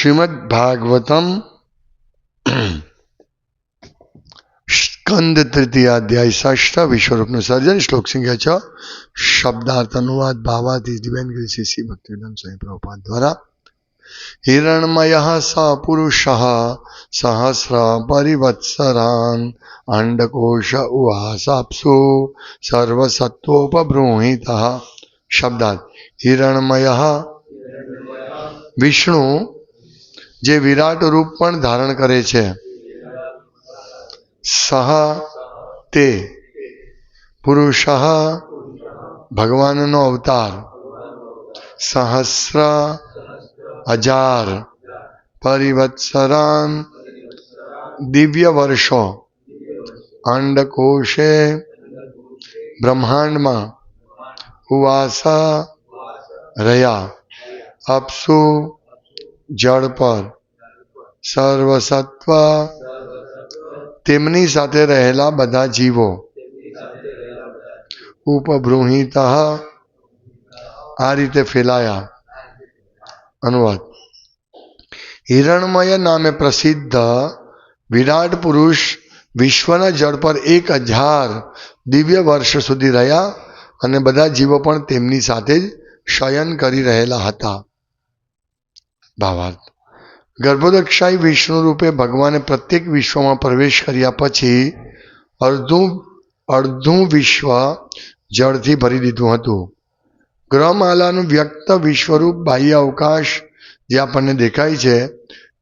શ્રીમદ ભાગવતમ સ્કંદ તૃતીય અધ્યાય ષષ્ઠ વિશ્વરૂપનું સર્જન શ્લોક સંખ્યા છ શબ્દાર્થ અનુવાદ ભાવાથી દિવ્યાનગીરી શ્રી શ્રી ભક્તિવેદાંત સ્વામી પ્રભુપાદ દ્વારા હિરણમય સ પુરુષ સહસ્ર પરિવત્સરાન અંડકોશ ઉહાસાપસુ સર્વસત્વોપબૃહિત શબ્દાર્થ હિરણમય વિષ્ણુ જે વિરાટ રૂપ પણ ધારણ કરે છે. સહ તે પુરુષ ભગવાનનો અવતાર. સહસ્ર હજાર પરિવત્સરાન દિવ્ય વર્ષો અંડકોશે બ્રહ્માંડમાં ઉવાસા રહ્યા. અપસુ જળ પર. સર્વસત્વ તેમની સાથે રહેલા બધા જીવો. ઉપબૃહિત આ રીતે ફેલાયા. અનુવાદ. હિરણમય નામે પ્રસિદ્ધ વિરાટ પુરુષ વિશ્વના જળ પર એક હજાર દિવ્ય વર્ષ સુધી રહ્યા અને બધા જીવો પણ તેમની સાથે જ શયન કરી રહેલા હતા. ભાવાર્થ ગર્ભોદક્ષાઈ વિષ્ણુ રૂપે ભગવાને પ્રત્યેક વિશ્વમાં પ્રવેશ કર્યા પછી અડધું અડધું વિશ્વ જળથી ભરી દીધું હતું. ગ્રહમાલાનું વ્યક્ત વિશ્વરૂપ બાહ્ય અવકાશ જે આપણને દેખાય છે,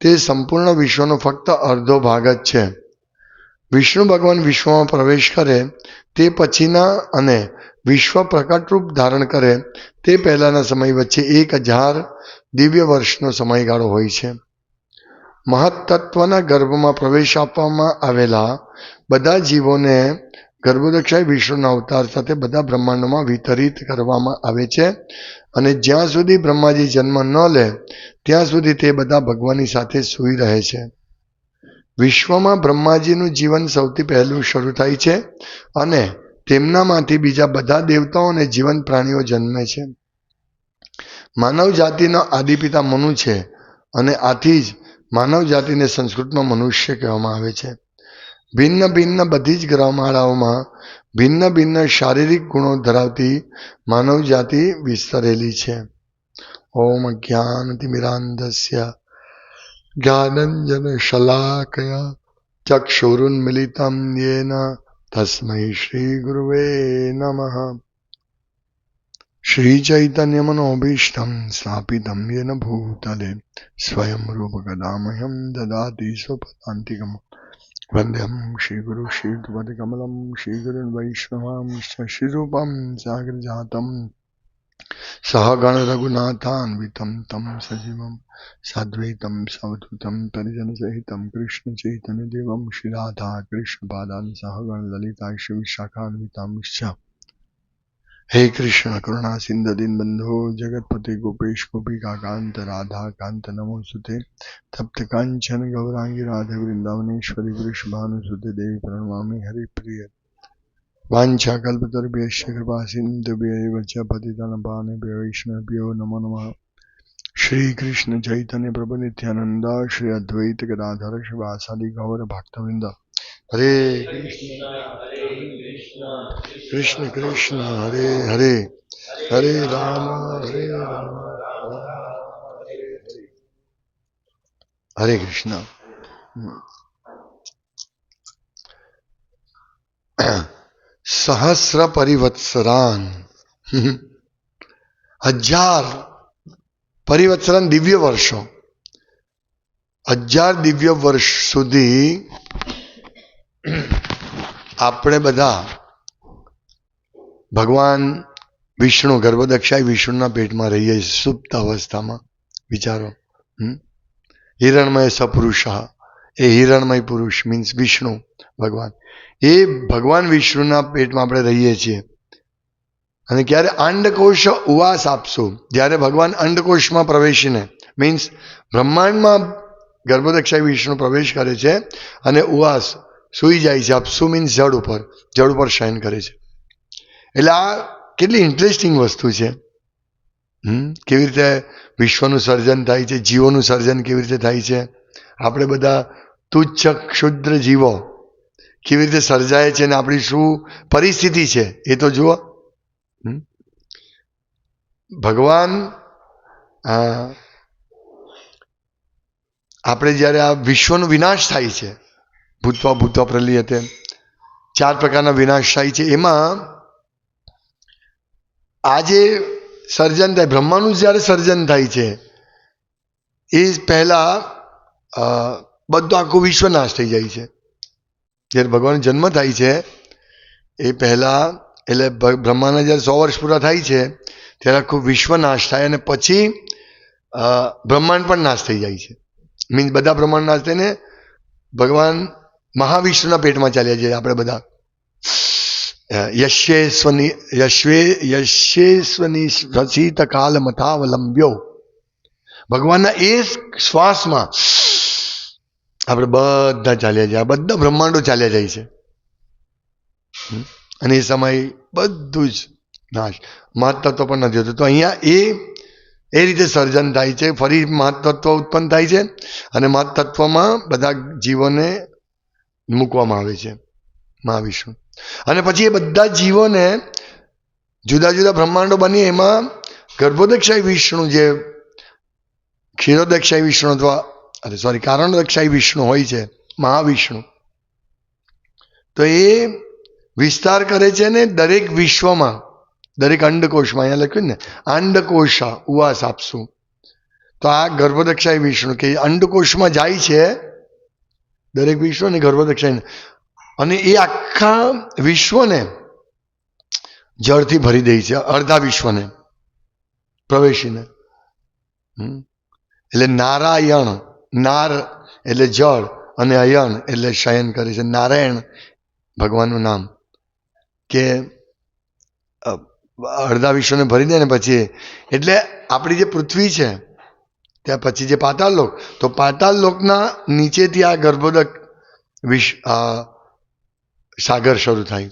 તે સંપૂર્ણ વિશ્વનો ફક્ત અડધો ભાગ જ છે. વિષ્ણુ ભગવાન વિશ્વમાં પ્રવેશ કરે તે પછીના અને વિશ્વ પ્રકટરૂપ ધારણ કરે તે પહેલાંના સમય વચ્ચે એક હજાર દિવ્ય વર્ષનો સમયગાળો હોય છે. મહત્તત્વના ગર્ભમાં પ્રવેશ આપવામાં આવેલા બધા જીવોને ગર્ભોદક્ષાય વિષ્ણુના અવતાર સાથે બધા બ્રહ્માંડોમાં વિતરિત કરવામાં આવે છે અને જ્યાં સુધી બ્રહ્માજી જન્મ ન લે, ત્યાં સુધી તે બધા ભગવાનની સાથે સૂઈ રહે છે. વિશ્વમાં બ્રહ્માજીનું જીવન સૌથી પહેલું શરૂ થાય છે અને તેમનામાંથી બીજા બધા દેવતાઓ અને જીવંત પ્રાણીઓ જન્મે છે. માનવ જાતિનો આદિપિતા મનુ છે અને આથી જ માનવ જાતિને સંસ્કૃતમાં મનુષ્ય કહેવામાં આવે છે. ભિન્ન ભિન્ન બધી જ ગ્રહમાળાઓમાં ભિન્ન ભિન્ન શારીરિક ગુણો ધરાવતી માનવ જાતિ વિસ્તરેલી છે. ઓમ જ્ઞાનતિમિરાંધસ્ય જ્ઞાનંજન શલાકયા ચક્ષુરુન્મિલિતમ યેન તસ્મૈ શ્રી ગુરુવે નમઃ શ્રી ચૈતન્ય મનોભીષ્ટમ સ્થાપિતમ યેન ભૂતલે સ્વયં રૂપ કદામહ્યમ દદાતિ સ્વપદાંતિકમ વંદ્યમ શ્રી ગુરુ શ્રી કમલમ શ્રી ગુરુન વૈષ્ણવાંશ્ચ શ્રી રૂપમ સાગર જાતમ સહગણ રઘુનાથાન્વિતમ તમ સજીવમ સાદ્વૈતમ સવધૂતમ પરિજન સહિતમ કૃષ્ણ ચૈતન્ય દેવમ શ્રી રાધા કૃષ્ણ પાદાન સહગણ લલિતા શ્રી શાખાન્વિતા હે કૃષ્ણ કરુણા સિંધ દિન બંધો જગતપતિ ગોપેશ ગોપિકા કાંત રાધા કાંત નમો સુતે તપ્ત કાંચન ગૌરાંગી રાધે વૃંદાવનેશ્વરી વૃષભાનુસુતે દેવી પ્રણમામી હરિપ્રિય વાંછાકલ્પતરુભ્યશ્ચકૃપાસિંધુભ્યૈવચપતિતનપાનેભ્યવૈષ્ણભ્યો નમો નમઃ શ્રી કૃષ્ણ ચૈતન્ય પ્રભુ નિત્યાનંદ શ્રી અદ્વૈત ગદાધર શિવાસાદિ ગૌર ભક્તવૃંદ હરે કૃષ્ણ કૃષ્ણ હરે હરે હરે રામ હરે રામ હરે કૃષ્ણ સહસ્ર પરિવત્સરાન હજાર પરિવત્સરાન દિવ્ય વર્ષો હજાર દિવ્ય વર્ષ સુધી આપણે બધા ભગવાન વિષ્ણુ ગર્ભદક્ષાય વિષ્ણુના પેટમાં રહીએ સુપ્ત અવસ્થામાં વિચારો? હિરણમય સપુરુષ એ હિરણમય પુરુષ મીન્સ વિષ્ણુ, ભગવાન. એ ભગવાન વિષ્ણુના પેટમાં આપણે રહીએ છીએ. અને ક્યારે અંડકોશ ઉવાસ આપશો? જ્યારે ભગવાન અંડકોશમાં પ્રવેશીને મીન્સ બ્રહ્માંડમાં ગર્ભદક્ષાય વિષ્ણુ પ્રવેશ કરે છે અને ઉવાસ સૂઈ જાય છે. અપસુ મીન્સ જળ ઉપર જળ ઉપર શયન કરે છે. એટલે આ કેટલી ઇન્ટરેસ્ટિંગ વસ્તુ છે. કેવી રીતે વિશ્વનું સર્જન થાય છે? જીવોનું સર્જન કેવી રીતે થાય છે? આપણે બધા તુચ્છ ક્ષુદ્ર જીવો. કેવી રીતે સર્જાય છે ને આપણી શું પરિસ્થિતિ છે એ તો જુઓ? ભગવાન આપણે જ્યારે આ વિશ્વનો વિનાશ થાય છે, ભૂતવા ભૂતવા હતે ચાર પ્રકારના વિનાશ થાય છે. એમાં આજે સર્જન થાય, બ્રહ્માનું જ્યારે સર્જન થાય છે, એ પહેલાં બધું આખું વિશ્વ નાશ થઈ જાય છે. જ્યારે ભગવાન જન્મ થાય છે, એ પહેલાં, એટલે બ્રહ્માના જ્યારે સો વર્ષ પૂરા થાય છે, ત્યારે આખું વિશ્વ નાશ થાય અને પછી બ્રહ્માંડ પણ નાશ થઈ જાય છે. મીન્સ બધા બ્રહ્માંડ નાશ થઈને ભગવાન મહાવિષ્ણુના પેટમાં ચાલ્યા જઈએ આપણે બધા. યશ્વેશ્વની, યશ્વે યશ્વેશ્વની રચિત કાલ મથાવલંબ્યો ભગવાનના એ શ્વાસમાં આપણે બધા ચાલ્યા જાય બધા બ્રહ્માંડો ચાલ્યા જાય છે. અને એ સમય બધું જ નાશ. મહત્તત્વ પણ નથી હોતું. તો અહીંયા એ એ રીતે સર્જન થાય છે. ફરી મહત્તત્વ ઉત્પન્ન થાય છે અને મહત્તત્વમાં બધા જીવોને મૂકવામાં આવે છે. મહાવિષ્ણુ. અને પછી એ બધા જીવોને જુદા જુદા બ્રહ્માંડો બની એમાં ગર્ભોદક્ષાય વિષ્ણુ જે, ક્ષીરોદક્ષાય વિષ્ણુ અથવા અરે સોરી કારણોદક્ષાય વિષ્ણુ હોય છે, મહાવિષ્ણુ. તો એ વિસ્તાર કરે છે ને દરેક વિશ્વમાં, દરેક અંડકોશમાં, અહીંયા લખ્યું ને, અંડકોશા, ઉવાસ આપશું. તો આ ગર્ભદક્ષાય વિષ્ણુ, કે અંડકોશમાં જાય છે દરેક વિશ્વ ને ગર્ભદક્ષાય અને એ આખા વિશ્વને જળથી ભરી દે છે, અડધા વિશ્વને, પ્રવેશીને. એટલે નારાયણ નાર એટલે જળ અને અયન એટલે શયન કરે છે. નારાયણ ભગવાનનું નામ કે અડધા વિશ્વને ભરી દે ને પછી, એટલે આપણી જે પૃથ્વી છે, ત્યાં પછી જે પાતાળ લોક, તો પાતાળ લોકના નીચેથી આ ગર્ભોદક વિશ સાગર શરૂ થાય.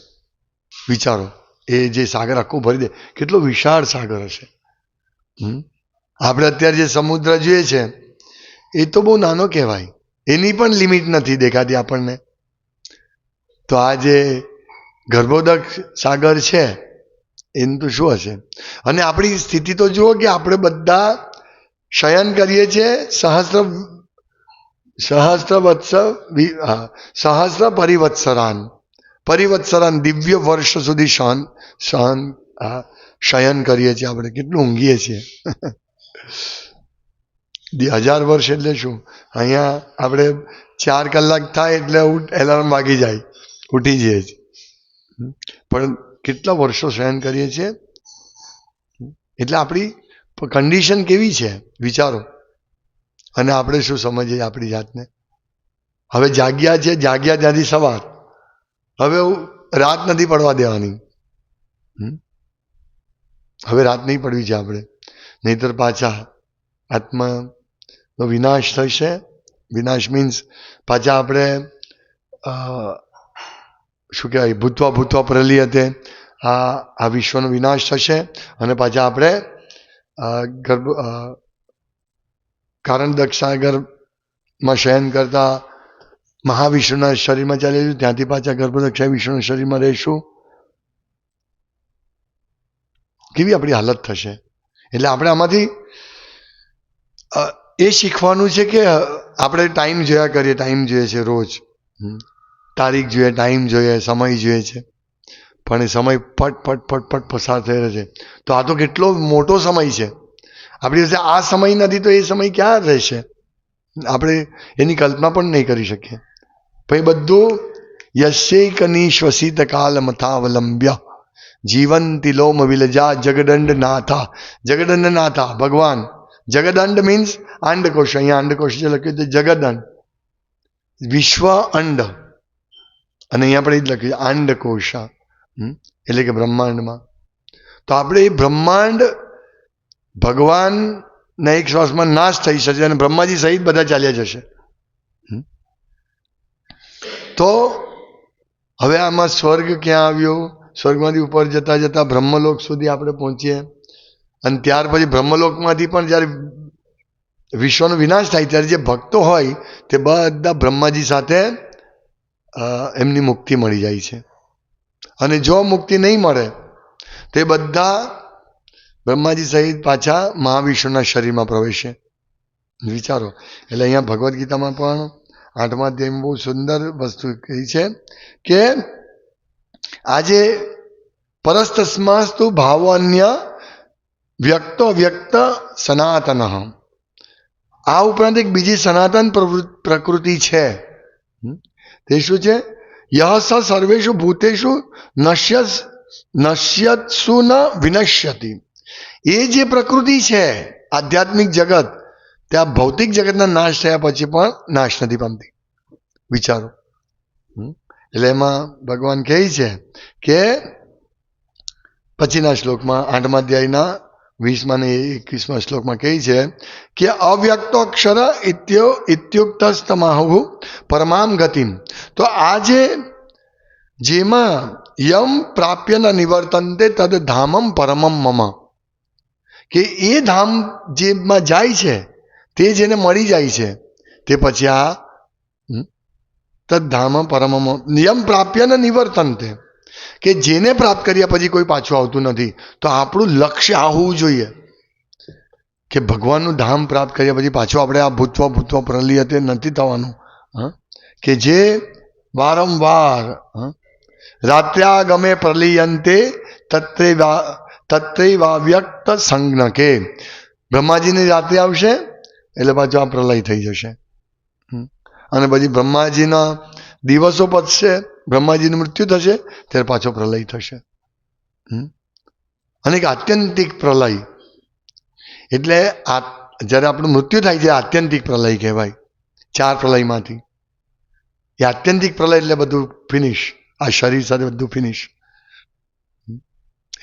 વિચારો, એ જે સાગર આખું ભરી દે, કેટલો વિશાળ સાગર હશે? આપણે અત્યારે જે સમુદ્ર જોઈએ છે એ તો બહુ નાનો કહેવાય. એની પણ લિમિટ નથી દેખાતી આપણને. તો આ જે ગર્ભોદક સાગર છે, એનું તો શું હશે? અને આપણી સ્થિતિ તો જુઓ કે આપણે બધા શયન કરીએ છીએ સહસ્ત્ર સહસ્ત્ર વત્સ સહસ્ત્ર પરિવત્સરાન. પરિવત્સરાન દિવ્ય વર્ષ સુધી સહન સહન શયન કરીએ છીએ આપણે. કેટલું ઊંઘીએ છીએ. હજાર વર્ષ એટલે શું? અહીંયા આપણે ચાર કલાક થાય એટલે એલાર્મ વાગી જાય, ઉઠી જઈએ છીએ. પણ કેટલા વર્ષો સહન કરીએ છીએ? એટલે આપણી કન્ડિશન કેવી છે? વિચારો. અને આપણે શું સમજીએ આપણી જાતને? હવે જાગ્યા છે, જાગ્યા ત્યાંથી સવાર. હવે રાત નથી પડવા દેવાની? હવે રાત નહીં પડવી છે આપણે. નહીતર પાછા આત્માનો વિનાશ થશે વિનાશ મીન્સ પાછા આપણે શું કહેવાય ભૂતવા ભૂતવા પ્રલી હતે આ આ વિશ્વનો વિનાશ થશે અને પાછા આપણે ગર્ભ કારણ દક્ષાગરમાં શયન કરતા મહાવિષ્ણુના શરીરમાં ચાલી જઈશું ત્યાંથી પાછા ગર્ભદક્ષા વિષ્ણુના શરીરમાં રહીશું કેવી આપણી હાલત થશે એટલે આપણે આમાંથી એ શીખવાનું છે કે આપણે ટાઈમ જોયા કરીએ ટાઈમ જોઈએ છે રોજ. તારીખ જોઈએ ટાઈમ જોઈએ, સમય જોઈએ છે. પણ એ સમય પટ પટ પટ પટ પસાર થઈ રહ્યો છે. તો આ તો કેટલો મોટો સમય છે. આપણી પાસે આ સમય નથી તો એ સમય ક્યાં રહેશે? આપણે એની કલ્પના પણ નહીં કરી શકીએ. પછી બધું યશૈકની શ્વસિત કાલ મથાવલંબ્ય જીવંતિ લોમ વિલજા જગદંડ નાથા જગદંડ નાથા ભગવાન. જગદંડ મીન્સ અંડકોશ અહીંયા અંડકોશ જે લખ્યું છે જગદંડ. વિશ્વ અંડ. અને અહીંયા આપણે એ જ લખ્યું છે એટલે કે બ્રહ્માંડમાં. તો આપણે એ બ્રહ્માંડ ભગવાનના એક શ્વાસમાં નાશ થઈ શકે અને બ્રહ્માજી સહિત બધા ચાલ્યા જશે. તો હવે આમાં સ્વર્ગ ક્યાં આવ્યો? સ્વર્ગમાંથી ઉપર જતા જતા બ્રહ્મલોક સુધી આપણે પહોંચીએ. અને ત્યાર પછી બ્રહ્મલોકમાંથી પણ જ્યારે વિશ્વનો વિનાશ થાય, ત્યારે જે ભક્તો હોય, તે બધા બ્રહ્માજી સાથે એમની મુક્તિ મળી જાય છે. અને જો મુક્તિ નહીં મળે, તે બધા બ્રહ્માજી સહિત પાછા મહાવિષ્ણુના શરીરમાં પ્રવેશે. વિચારો, એટલે અહીંયા ભગવદ્ ગીતામાં પણ આઠમા અધ્યાયમાં બહુ સુંદર વસ્તુ કહી છે કે આજે પરસ્તસ્માસ્તુ ભાવન્ય વ્યક્તો વ્યક્ત સનાતન આ ઉપરાંત એક બીજી સનાતન પ્રવૃ- પ્રકૃતિ છે હમ? તે શું છે યહ સ સર્વેષુ ભૂતેષુ નશ્ય નશ્યત્સુ ન વિનશ્યતિ એ જે પ્રકૃતિ છે આધ્યાત્મિક જગત ત્યાં ભૌતિક જગતના નાશ થયા પછી પણ નાશ નથી પામતી વિચારો હમ? એટલે એમાં ભગવાન કહે છે કે, પછીના શ્લોકમાં આઠમા અધ્યાયના વીસમાં ને એકવીસમાં શ્લોકમાં કહે છે કે અવ્યક્તો અક્ષર ઇત્યો ઇત્યુક્તસ્તમાહુ પરમામ ગતિમ. તો આજે જેમાં યમ પ્રાપ્ય ન નિવર્તનતે તદ ધામમ પરમમ મમ. કે એ ધામ જેમાં જાય છે, તે જેને મળી જાય છે, તે પછી આ તદ ધામ પરમમ નિયમ પ્રાપ્ય ન નિવર્તનતે. કે જેને પ્રાપ્ત કર્યા પછી કોઈ પાછું આવતું નથી, તો આપણું લક્ષ્ય આ હોવું જોઈએ. કે ભગવાનનું ધામ પ્રાપ્ત કર્યા પછી પાછું આપણે આ ભૂતવ ભૂતવ પ્રલિય તે નથી થવાનું. હા? કે જે વારંવાર રાત્ર્યાગમે પ્રલિયંતે તત્રે તત્રૈવાવ્યક્ત સંજ્ઞ કે બ્રહ્માજીની રાત્રે આવશે, એટલે પાછું આ પ્રલય થઈ જશે. અને પછી બ્રહ્માજીના દિવસો પતશે બ્રહ્માજીનું મૃત્યુ થશે, ત્યારે પાછો પ્રલય થશે. અને એક આત્યંતિક પ્રલય. એટલે આ જ્યારે આપણું મૃત્યુ થાય છે, આત્યંતિક પ્રલય કહેવાય. ચાર પ્રલયમાંથી. એ આત્યંતિક પ્રલય એટલે બધું ફિનિશ આ શરીર સાથે બધું ફિનિશ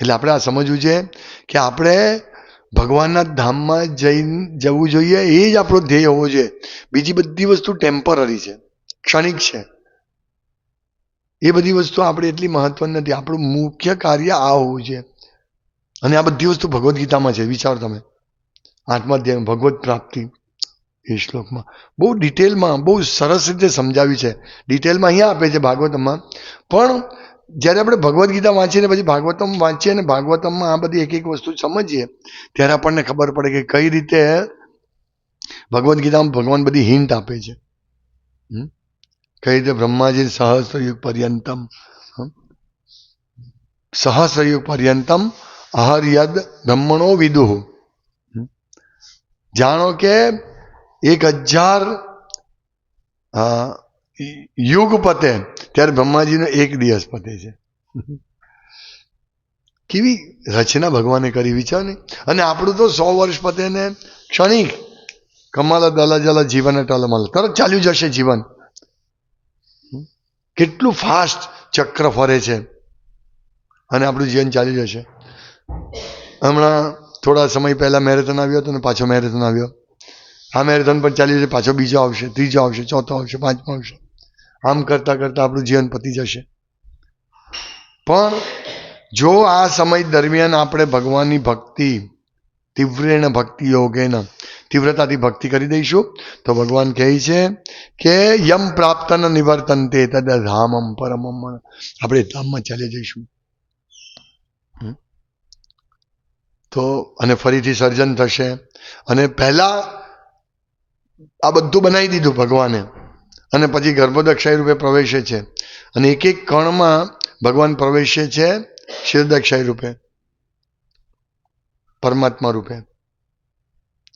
એટલે આપણે આ સમજવું છે કે આપણે ભગવાનના ધામમાં જઈ, જવું જોઈએ, એ જ આપણો ધ્યેય હોવો જોઈએ. બીજી બધી વસ્તુ ટેમ્પરરી છે. ક્ષણિક છે. એ બધી વસ્તુ આપણે એટલી મહત્વની નથી. આપણું મુખ્ય કાર્ય આ હોવું છે. અને આ બધી વસ્તુ ભગવદ્ ગીતામાં છે. વિચારો તમે. આત્મા અધ્યાય ભગવત પ્રાપ્તિ એ શ્લોકમાં. બહુ ડિટેલમાં, બહુ સરસ રીતે સમજાવ્યું છે. ડિટેલમાં અહીંયા આપે છે ભાગવતમમાં. પણ જ્યારે આપણે ભગવદ્ ગીતા વાંચીએ ને પછી ભાગવતમ વાંચીએ અને ભાગવતમમાં આ બધી એક એક વસ્તુ સમજીએ, ત્યારે આપણને ખબર પડે કે કઈ રીતે ભગવદ્ ગીતામાં ભગવાન બધી હિન્ટ આપે છે. હમ? કઈ રીતે બ્રહ્માજી, સહસ્રયુગ પર્યંતમ? સહસ્રયુગ પર્યંતમ અહર્યદ બ્રહ્મણો વિદુહ જાણો કે એક હજાર યુગ પતે ત્યારે બ્રહ્માજીનો એક દિવસ પતે છે. કેવી રચના ભગવાને કરી, વિચાર ને. અને આપણું તો સો વર્ષ પતે ને ક્ષણિક. કમાલ દલા જલા જીવન ટલમલ તરત ચાલ્યું જશે જીવન. કેટલું ફાસ્ટ ચક્ર ફરે છે. અને આપણું જીવન ચાલી જશે હમણાં થોડા સમય પહેલા મેરેથોન આવ્યો હતો ને પાછો મેરેથોન આવ્યો. આ મેરેથોન પણ ચાલી જશે પાછો બીજો આવશે, ત્રીજો આવશે, ચોથો આવશે, પાંચમો આવશે. આમ કરતાં કરતાં આપણું જીવન પતી જશે. પણ જો આ સમય દરમિયાન આપણે ભગવાનની ભક્તિ, તીવ્રેણ ભક્તિ યોગેન તીવ્રતાથી ભક્તિ કરી દઈશું. તો ભગવાન કહે છે કે, યમ પ્રાપ્ત ન નિવર્તનતે તદ પરમમ. આપણે ધામમાં ચાલી જઈશું. તો, અને ફરીથી સર્જન થશે. અને પહેલા આ બધું બનાવી દીધું ભગવાને. અને પછી ગર્ભદક્ષાય રૂપે પ્રવેશે છે. અને એક એક કણમાં ભગવાન પ્રવેશે છે શિરદક્ષાય રૂપે. પરમાત્મા રૂપે.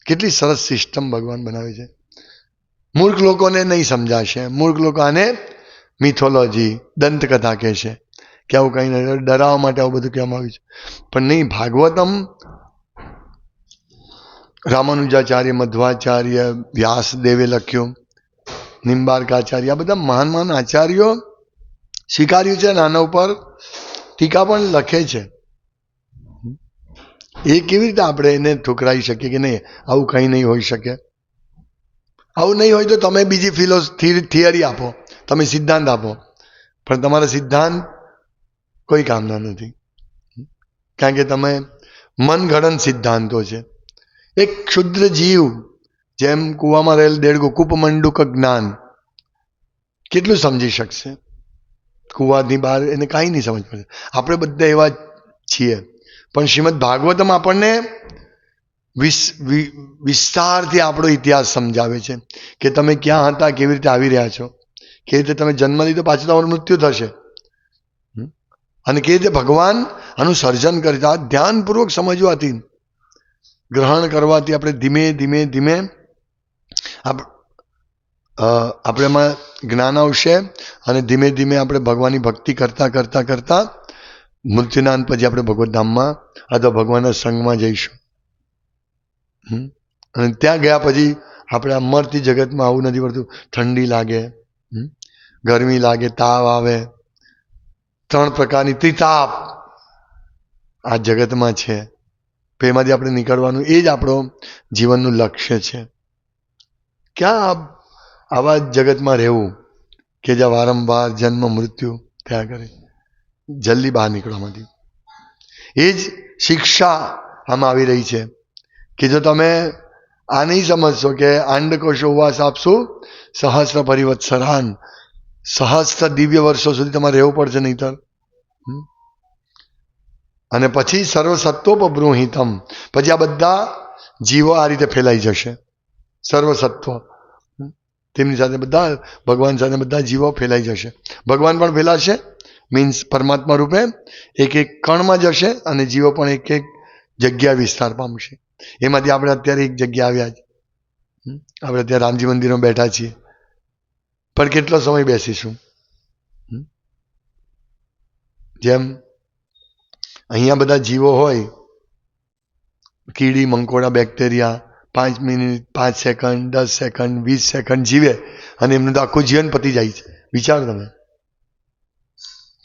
કેટલી સરસ સિસ્ટમ ભગવાન બનાવે છે. મૂર્ખ લોકોને નહીં સમજાશે. મૂર્ખ લોકો આને મિથોલોજી દંતકથા કહે છે. કે આવું કંઈ નહીં ડરાવવા માટે આવું બધું કહેવામાં આવ્યું છે. પણ નહીં, ભાગવતમ રામાનુજાચાર્ય, મધ્વાચાર્ય, વ્યાસદેવે લખ્યું, નિંબાર્કાચાર્ય, આ બધા મહાન મહાન આચાર્યો સ્વીકાર્યું છે અને આના ઉપર ટીકા પણ લખે છે. એ કેવી રીતે આપણે એને ઠુકરાઈ શકીએ કે નહીં? આવું કંઈ નહીં હોઈ શકે. આવું નહીં હોય તો તમે બીજી ફિલો, થિયરી આપો. તમે સિદ્ધાંત આપો. પણ તમારા સિદ્ધાંત કોઈ કામના નથી. કારણ કે તમે મનગણન સિદ્ધાંતો છે. એક ક્ષુદ્ર જીવ, જેમ કૂવામાં રહેલ દેડગું, કૂપમંડુક જ્ઞાન, કેટલું સમજી શકશે? કૂવાની બહાર એને કાંઈ નહીં સમજ પડે. આપણે બધા એવા છીએ. પણ શ્રીમદ ભાગવતમ આપણને વિસ વિસ્તારથી આપણો ઇતિહાસ સમજાવે છે કે તમે ક્યાં હતા, કેવી રીતે આવી રહ્યા છો. કેવી રીતે તમે જન્મ લીધો, પાછું તમારું મૃત્યુ થશે. અને કેવી રીતે ભગવાન આનું સર્જન કરતા, ધ્યાનપૂર્વક સમજવાથી, ગ્રહણ કરવાથી આપણે ધીમે ધીમે ધીમે આપણેમાં જ્ઞાન આવશે અને ધીમે ધીમે આપણે ભગવાનની ભક્તિ કરતા કરતા કરતા મૃત્યુના પછી આપણે ભગવત ધામમાં અથવા ભગવાનના સંઘમાં જઈશું? અને ત્યાં ગયા પછી આપણે આ મરતી જગતમાં આવું નથી પડતું. ઠંડી લાગે? ગરમી લાગે, તાવ આવે. ત્રણ પ્રકારની ત્રિતાપ આ જગતમાં છે. એમાંથી આપણે નીકળવાનું એ જ આપણો જીવનનું લક્ષ્ય છે. ક્યાં આવા જગતમાં રહેવું કે જ્યાં વારંવાર જન્મ, મૃત્યુ થયા કરે? જલ્દી બહાર નીકળવામાંથી એ જ શિક્ષા આમાં આવી રહી છે કે જો તમે આ નહીં સમજશો કે આંડકોશો ઉપવાસ આપશું સહસ્ર પરિવત્સરાન સહસ્ર દિવ્ય વર્ષો સુધી તમારે રહેવું પડશે નહીતર? અને પછી સર્વસત્વોપબ્રુહિતમ પછી આ બધા જીવો આ રીતે ફેલાઈ જશે. સર્વસત્વ. તેમની સાથે બધા, ભગવાન સાથે બધા જીવો ફેલાઈ જશે. ભગવાન પણ ફેલાશે? મીન્સ પરમાત્મા રૂપે એક એક કણમાં જશે અને જીવો પણ એક એક જગ્યા વિસ્તાર પામશે. એમાંથી આપણે અત્યારે એક જગ્યા આવ્યા છે. આપણે અત્યારે રામજી મંદિરમાં બેઠા છીએ. પણ કેટલો સમય બેસીશું? જેમ અહીંયા બધા જીવો હોય, કીડી, મંકોડા, બેક્ટેરિયા, પાંચ મિનિટ, પાંચ સેકન્ડ, દસ સેકન્ડ, વીસ સેકન્ડ જીવે અને એમનું તો આખું જીવન પતી જાય છે. વિચારો તમે.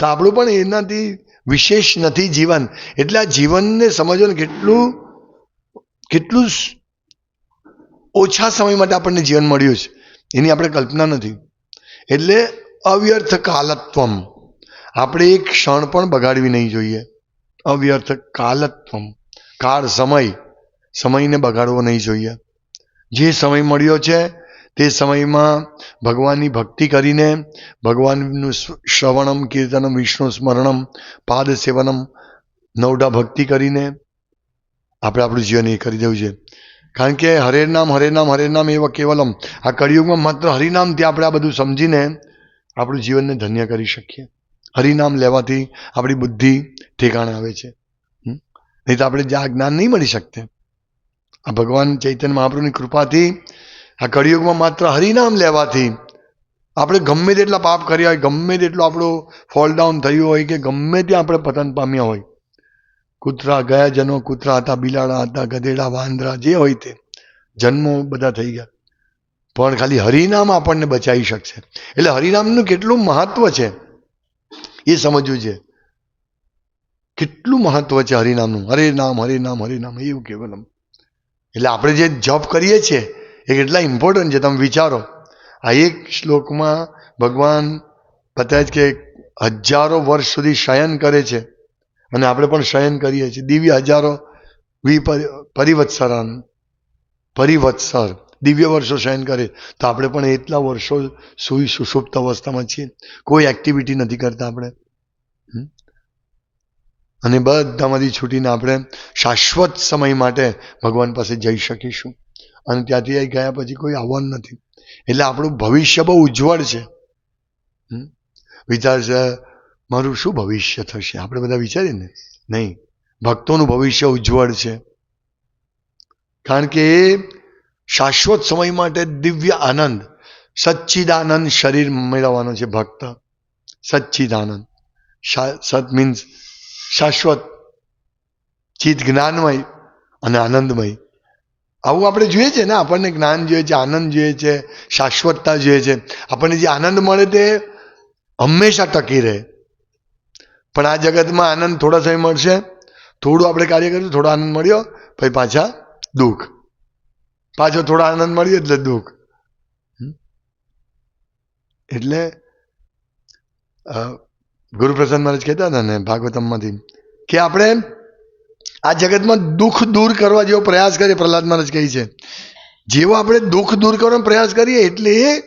તો આપણું પણ એનાથી વિશેષ નથી જીવન. એટલે આ જીવનને સમજો ને કેટલું કેટલું ઓછા સમય માટે આપણને જીવન મળ્યું છે. એની આપણે કલ્પના નથી. એટલે અવ્યર્થ કાલત્વમ. આપણે એક ક્ષણ પણ બગાડવી નહીં જોઈએ. અવ્યર્થ કાલત્વમ. કાળ સમય. સમયને બગાડવો નહીં જોઈએ. જે સમય મળ્યો છે તે સમયમાં ભગવાનની ભક્તિ કરીને ભગવાનનું શ્રવણમ, કીર્તનમ, વિષ્ણુ સ્મરણમ, પાદ સેવનમ, નવડા ભક્તિ કરીને આપણે આપણું જીવન એ કરી દેવું છે. કારણ કે હરે નામ હરે નામ હરે નામ એવા કેવલમ. આ કળિયુગમાં માત્ર હરિનામથી આપણે આ બધું સમજીને આપણું જીવનને ધન્ય કરી શકીએ. હરિનામ લેવાથી આપણી બુદ્ધિ ઠેકાણે આવે છે? નહીં તો આપણે જ્યાં જ્ઞાન નહીં મળી શકતે. આ ભગવાન ચૈતન્ય મહાપ્રભુની કૃપાથી આ કળિયુગમાં માત્ર હરિનામ લેવાથી આપણે ગમે તેટલા પાપ કર્યા હોય, ગમે તેટલું આપણું ફોલ ડાઉન થયું હોય કે ગમે ત્યાં આપણે પતન પામ્યા હોય. કૂતરા ગયા, જનો કૂતરા હતા, બિલાડા હતા, ગધેડા, વાંદરા, જે હોય તે, જન્મો બધા થઈ ગયા. પણ ખાલી હરિનામ આપણને બચાવી શકશે. એટલે હરિનામનું કેટલું મહત્વ છે? એ સમજવું છે. કેટલું મહત્વ છે હરિનામનું? હરે નામ હરે નામ હરે નામ, એવું કેવલમ એટલે આપણે જે જપ કરીએ છીએ એ કેટલા ઇમ્પોર્ટન્ટ છે, તમે વિચારો. આ એક શ્લોકમાં ભગવાન બતાવે છે કે હજારો વર્ષ સુધી શયન કરે છે. અને આપણે પણ શયન કરીએ છીએ. દિવ્ય હજારો વિ પરિવત્સરાન, પરિવત્સર. દિવ્ય વર્ષો શયન કરે. તો આપણે પણ એટલા વર્ષો સુઈ સુષુપ્ત અવસ્થામાં છીએ. કોઈ એક્ટિવિટી નથી કરતા આપણે? અને બધામાંથી છૂટીને આપણે શાશ્વત સમય માટે ભગવાન પાસે જઈ શકીશું. અને ત્યાંથી અહીં ગયા પછી કોઈ આવવાનું નથી. એટલે આપણું ભવિષ્ય બહુ ઉજ્જવળ છે? વિચાર છે, મારું શું ભવિષ્ય થશે? આપણે બધા વિચારીએ ને? નહીં. ભક્તોનું ભવિષ્ય ઉજ્જવળ છે. કારણ કે એ શાશ્વત સમય માટે દિવ્ય આનંદ, સચ્ચિદાનંદ શરીર મેળવવાનો છે ભક્ત. સચ્ચિદાનંદ. સત મીન્સ શાશ્વત ચિત જ્ઞાનમય અને આનંદમય. આવું આપણે જોઈએ છે ને, આપણને જ્ઞાન જોઈએ છે, આનંદ જોઈએ છે, શાશ્વતતા જોઈએ છે. આપણને જે આનંદ મળે તે હંમેશા ટકી રહે. પણ આ જગતમાં આનંદ થોડા સમય મળશે, થોડું આપણે કાર્ય કરીશું, થોડો આનંદ મળ્યો, પછી પાછા દુઃખ. પાછો થોડો આનંદ મળ્યો એટલે દુઃખ? એટલે ગુરુપ્રસાદ મહારાજ કહેતા હતા ને ભાગવતમમાંથી કે આપણે આ જગતમાં દુઃખ દૂર કરવા જેવો પ્રયાસ કરીએ, પ્રહલાદ મહારાજ કહે છે. જેવો આપણે દુઃખ દૂર કરવાનો પ્રયાસ કરીએ, એટલે એ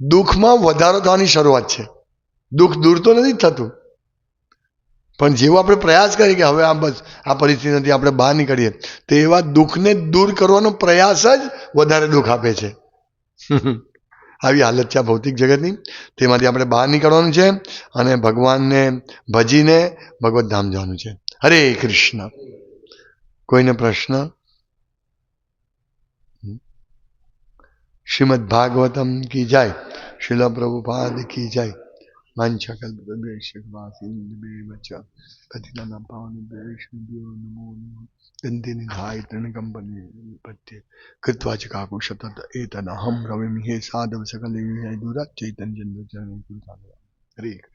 દુઃખમાં વધારો થવાની શરૂઆત છે. દુઃખ દૂર તો નથી થતું. પણ જેવો આપણે પ્રયાસ કરીએ કે હવે આ બસ, આ પરિસ્થિતિમાંથી આપણે બહાર નીકળીએ, તો એવા દુઃખને દૂર કરવાનો પ્રયાસ જ વધારે દુઃખ આપે છે. આવી હાલત છે આ ભૌતિક જગતની. તેમાંથી આપણે બહાર નીકળવાનું છે અને ભગવાનને ભજીને ભગવત ધામ જવાનું છે. હરે કૃષ્ણ. કોઈને પ્રશ્ન શ્રીમદ ભાગવતમ કી જાય શિલ પ્રભુપાદ કી જાય પતિનાના પાવન વૈષ્ણવ્યો નમો નમઃ દંતે નિધાય તૃણકંપની પત્યે કૃત્વા ચ કાકુ સતત દુરાત ચૈતન્ય હરે કૃષ્ણ